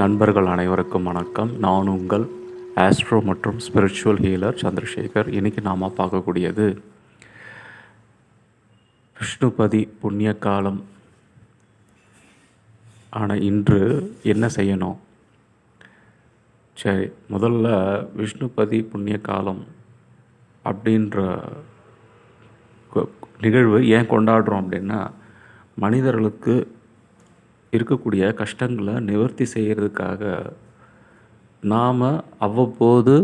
நண்பர்கள் அனைவருக்கும் வணக்கம். நான் உங்கள் ஆஸ்ட்ரோ மற்றும் ஸ்பிரிச்சுவல் ஹீலர் சந்திரசேகர். இன்றைக்கி நாம் பார்க்கக்கூடியது விஷ்ணுபதி புண்ணிய காலம். ஆனால் இன்று என்ன செய்யணும்? சரி முதல்ல விஷ்ணுபதி புண்ணிய காலம் அப்படின்ற நிகழ்வு ஏன் கொண்டாடுறோம் அப்படின்னா மனிதர்களுக்கு இருக்கக்கூடிய கஷ்டங்களை நிவர்த்தி செய்கிறதுக்காக நாம் அவ்வப்போது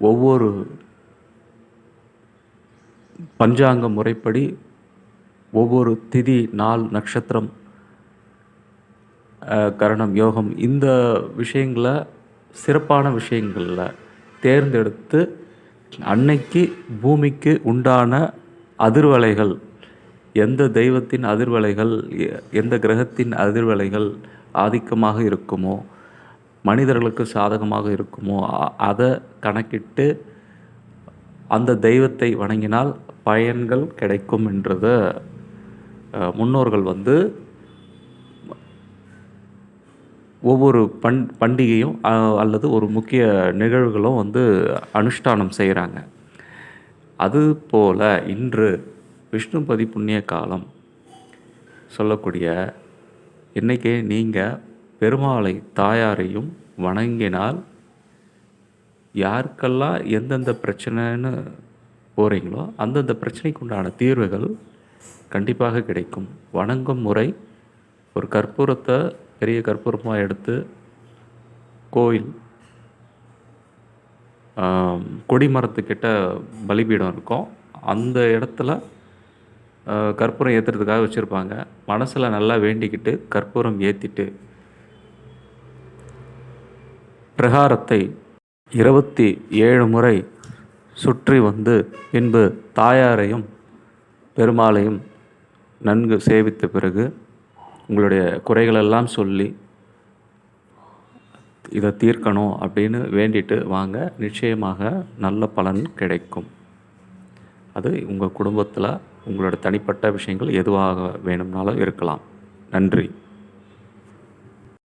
ஒவ்வொரு பஞ்சாங்க முறைப்படி ஒவ்வொரு திதி நாள் நட்சத்திரம் கரணம் யோகம் இந்த விஷயங்களை சிறப்பான விஷயங்களில் தேர்ந்தெடுத்து அன்னைக்கு பூமிக்கு உண்டான அதிர்வலைகள் எந்த தெய்வத்தின் அதிர்வலைகள் எ- எந்த கிரகத்தின் அதிர்வலைகள் ஆதிக்கமாக இருக்குமோ மனிதர்களுக்கு சாதகமாக இருக்குமோ அதை கணக்கிட்டு அந்த தெய்வத்தை வணங்கினால் பயன்கள் கிடைக்கும் என்றத முன்னோர்கள் வந்து ஒவ்வொரு பண் பண்டிகையும் அல்லது ஒரு முக்கிய நிகழ்வுகளும் வந்து அனுஷ்டானம் செய்கிறாங்க அதுபோல் இன்று விஷ்ணுபதி புண்ணிய காலம் சொல்லக்கூடிய இன்றைக்கே நீங்கள் பெருமாளை தாயாரையும் வணங்கினால் யாருக்கெல்லாம் எந்தெந்த பிரச்சனைன்னு போகிறீங்களோ அந்தந்த பிரச்சனைக்கு உண்டான தீர்வுகள் கண்டிப்பாக கிடைக்கும். வணங்கும் முறை ஒரு கற்பூரத்தை பெரிய கற்பூரமாக எடுத்து கோயில் கொடிமரத்துக்கிட்ட பலிபீடம் இருக்கும். அந்த இடத்துல கற்பூரம் ஏற்றுறதுக்காக வச்சுருப்பாங்க. மனசில் நல்லா வேண்டிக்கிட்டு கற்பூரம் ஏற்றிட்டு பிரகாரத்தை இருபத்தி ஏழு முறை சுற்றி வந்து பின்பு தாயாரையும் பெருமாளையும் நன்கு சேவித்த பிறகு உங்களுடைய குறைகளெல்லாம் சொல்லி இதை தீர்க்கணும் அப்படின்னு வேண்டிட்டு வாங்க. நிச்சயமாக நல்ல பலன் கிடைக்கும். அது உங்கள் குடும்பத்தில் உங்களோட தனிப்பட்ட விஷயங்கள் எதுவாக வேணும்னாலும் இருக்கலாம். நன்றி.